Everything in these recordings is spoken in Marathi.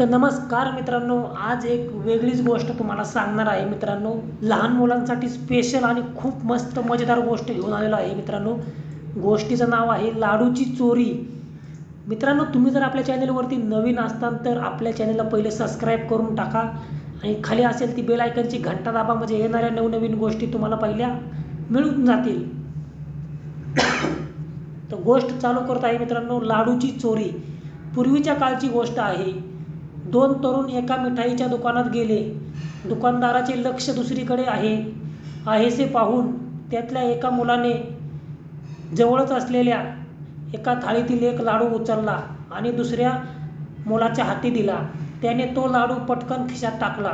तर नमस्कार मित्रांनो आज एक वेगळीच गोष्ट तुम्हाला सांगणार आहे मित्रांनो. लहान मुलांसाठी स्पेशल आणि खूप मस्त मजेदार गोष्ट घेऊन आलेलो आहे मित्रांनो. गोष्टीचं नाव आहे लाडूची चोरी. मित्रांनो तुम्ही जर आपल्या चॅनलवरती नवीन असताल तर आपल्या चॅनलला पहिले सबस्क्राईब करून टाका. आणि खाली असेल ती बेल आयकनची घंटा दाबा म्हणजे येणाऱ्या नवनवीन गोष्टी तुम्हाला पहिल्या मिळून जातील. तर गोष्ट चालू करत आहे मित्रांनो लाडूची चोरी. पूर्वीच्या काळची गोष्ट आहे. दोन तरुण एका मिठाईच्या दुकानात गेले. दुकानदाराचे लक्ष दुसरीकडे आहे. आहेसे पाहून त्यातल्या एका मुलाने जवळच असलेल्या एका थाळीतील एक लाडू उचलला आणि दुसऱ्या मुलाच्या हाती दिला. त्याने तो लाडू पटकन खिशात टाकला.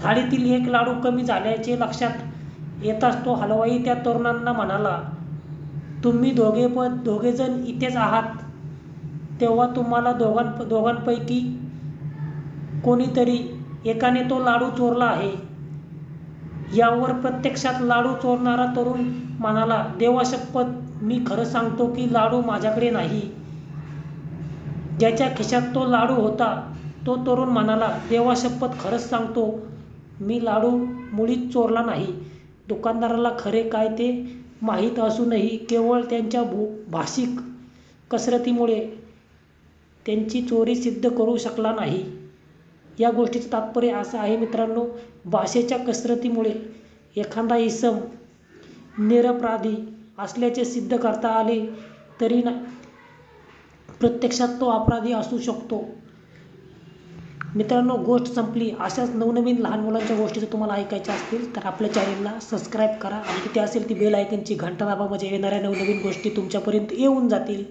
थाळीतील एक लाडू कमी झाल्याचे लक्षात येताच तो हलवाई त्या तरुणांना म्हणाला तुम्ही दोघे दोघेजण इथेच आहात. तेव्हा तुम्हाला दोघां दोघांपैकी कोणीतरी एकाने तो लाडू चोरला आहे. यावर प्रत्यक्षात लाडू चोरणारा तरुण म्हणाला देवाशपथ मी खरं सांगतो की लाडू माझ्याकडे नाही. ज्याच्या खिशात तो लाडू होता तो तरुण म्हणाला देवाशपथ खरंच सांगतो मी लाडू मुळीच चोरला नाही. दुकानदाराला खरे काय ते माहीत असूनही केवळ त्यांच्या भू भाषिक कसरतीमुळे त्यांची चोरी सिद्ध करू शकला नाही. या गोष्टीचं तात्पर्य असं आहे मित्रांनो भाषेच्या कसरतीमुळे एखादा इसम निरपराधी असल्याचे सिद्ध करता आले तरी ना प्रत्यक्षात तो अपराधी असू शकतो. मित्रांनो गोष्ट संपली. अशाच नवनवीन लहान मुलांच्या गोष्टी जर तुम्हाला ऐकायच्या असतील तर आपल्या चॅनलला सबस्क्राईब करा आणि तिथे असेल ती बेल ऐकनची घंटा दाबा म्हणजे येणाऱ्या नवनवीन गोष्टी तुमच्यापर्यंत येऊन जातील.